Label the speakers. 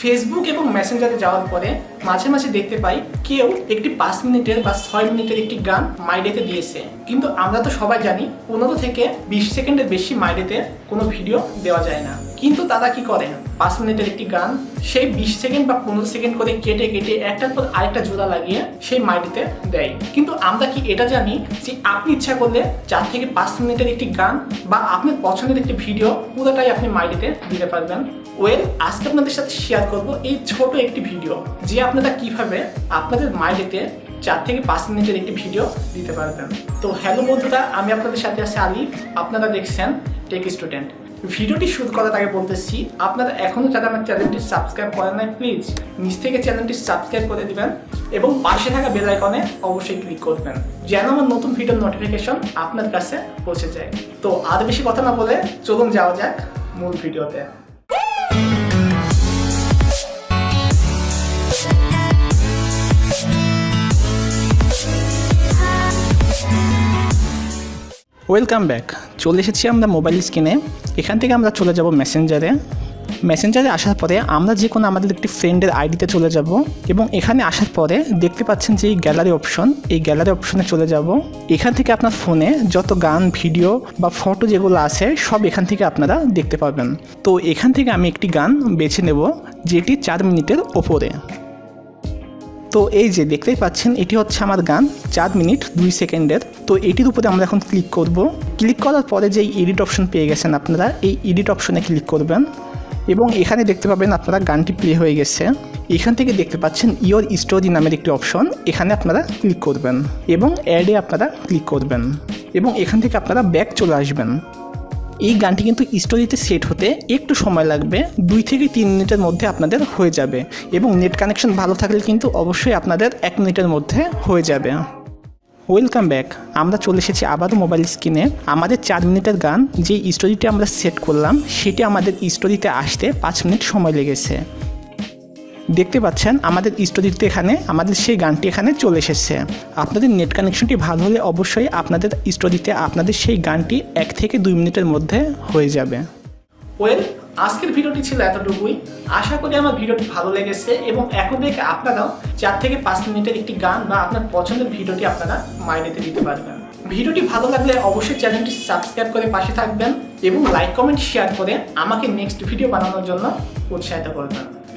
Speaker 1: Facebook এবং মেসেঞ্জারে যাওয়ার পরে মাঝে মাঝে দেখতে পাই কেউ একটি পাঁচ মিনিটের বা ছয় মিনিটের একটি গান মাইডেতে দিয়েছে। কিন্তু আমরা তো সবাই জানি পনেরো থেকে বিশ সেকেন্ডের বেশি মাইডেতে কোনো ভিডিও দেওয়া যায় না। কিন্তু তারা কি করে পাঁচ মিনিটের একটি গান, সেই বিশ সেকেন্ড বা পনেরো সেকেন্ড করে কেটে কেটে একটার পর আরেকটা জোড়া লাগিয়ে সেই মাইডিতে দেয়। কিন্তু আমরা কি এটা জানি যে আপনি ইচ্ছা করলে চার থেকে পাঁচ মিনিটের একটি গান বা আপনার পছন্দের একটি ভিডিও পুরোটাই আপনি মাইডিতে দিতে পারবেন। ওয়েল আজকে আপনাদের সাথে শেয়ার করব এই ছোট একটি ভিডিও যে আপনারা কীভাবে আপনাদের মাইডিতে চার থেকে পাঁচ মিনিটের একটি ভিডিও দিতে পারবেন। তো হ্যালো বন্ধুরা, আমি আপনাদের সাথে আছি আলিফ। আপনারা দেখছেন টেক স্টুডেন্ট ভিডিওটি শুরু করার আগে বলতেছি আপনারা এখনও যারা আমার চ্যানেলটি সাবস্ক্রাইব করেন নাই প্লিজ নিচ থেকে চ্যানেলটি সাবস্ক্রাইব করে দিবেন এবং পাশে থাকা বেল আইকনে অবশ্যই ক্লিক করবেন, যেন আমার নতুন ভিডিওর নোটিফিকেশন আপনার কাছে পৌঁছে যায়। তো আর বেশি কথা না বলে চলুন যাওয়া যাক মূল ভিডিওতে ওয়েলকাম ব্যাক চলে এসেছি আমরা মোবাইল স্ক্রিনে এখান থেকে আমরা চলে যাব মেসেঞ্জারে মেসেঞ্জারে আসার পরে আমরা যে কোনো আমাদের একটি ফ্রেন্ডের আইডিতে চলে যাব এবং এখানে আসার পরে দেখতে পাচ্ছেন যে এই গ্যালারি অপশন এই গ্যালারি অপশনে চলে যাব। এখান থেকে আপনার ফোনে যত গান ভিডিও বা ফটো যেগুলো আছে, সব এখান থেকে আপনারা দেখতে পাবেন। তো এখান থেকে আমি একটি গান বেছে নেব, যেটি চার মিনিটের ওপরে। তো এই যে দেখতেই পাচ্ছেন, এটি হচ্ছে আমার গান, চার মিনিট, দুই সেকেন্ডের। তো এটির উপরে আমরা এখন ক্লিক করব। ক্লিক করার পরে যে এডিট অপশন পেয়ে গেছেন আপনারা, এই এডিট অপশনে ক্লিক করবেন। এবং এখানে দেখতে পাবেন আপনারা গানটি প্লে হয়ে গেছে। এখান থেকে দেখতে পাচ্ছেন ইয়োর স্টোরি নামের একটি অপশন এখানে আপনারা ক্লিক করবেন। এবং অ্যাডে আপনারা ক্লিক করবেন। এবং এখান থেকে আপনারা ব্যাক চলে আসবেন। এই গানটি কিন্তু স্টোরিতে সেট হতে একটু সময় লাগবে, দুই থেকে তিন মিনিটের মধ্যে আপনাদের হয়ে যাবে এবং নেট কানেকশন ভালো থাকলে কিন্তু অবশ্যই আপনাদের এক মিনিটের মধ্যে হয়ে যাবে। ওয়েলকাম ব্যাক, আমরা চলে এসেছি আবারও মোবাইল স্ক্রিনে। আমাদের চার মিনিটের গান যে স্টোরিটি আমরা সেট করলাম, সেটি আমাদের স্টোরিতে আসতে পাঁচ মিনিট সময় লেগেছে। দেখতে পাচ্ছেন, আমাদের স্টোরিতে এখানে, আমাদের সেই গানটি এখানে চলে এসেছে। আপনাদের নেট কানেকশনটি ভালো হলে অবশ্যই আপনাদের স্টোরিতে আপনাদের সেই গানটি এক থেকে দুই মিনিটের মধ্যে হয়ে যাবে। ওয়েল আজকের ভিডিওটি ছিল এতটুকুই। আশা করি আমার ভিডিওটি ভালো লেগেছে এবং এখন থেকে আপনারাও চার থেকে পাঁচ মিনিটের একটি গান বা আপনার পছন্দের ভিডিওটি আপনারা মাইনেতে দিতে পারবেন। ভিডিওটি ভালো লাগলে অবশ্যই চ্যানেলটি সাবস্ক্রাইব করে পাশে থাকবেন এবং লাইক, কমেন্ট, শেয়ার করে আমাকে নেক্সট ভিডিও বানানোর জন্য উৎসাহিত করবেন।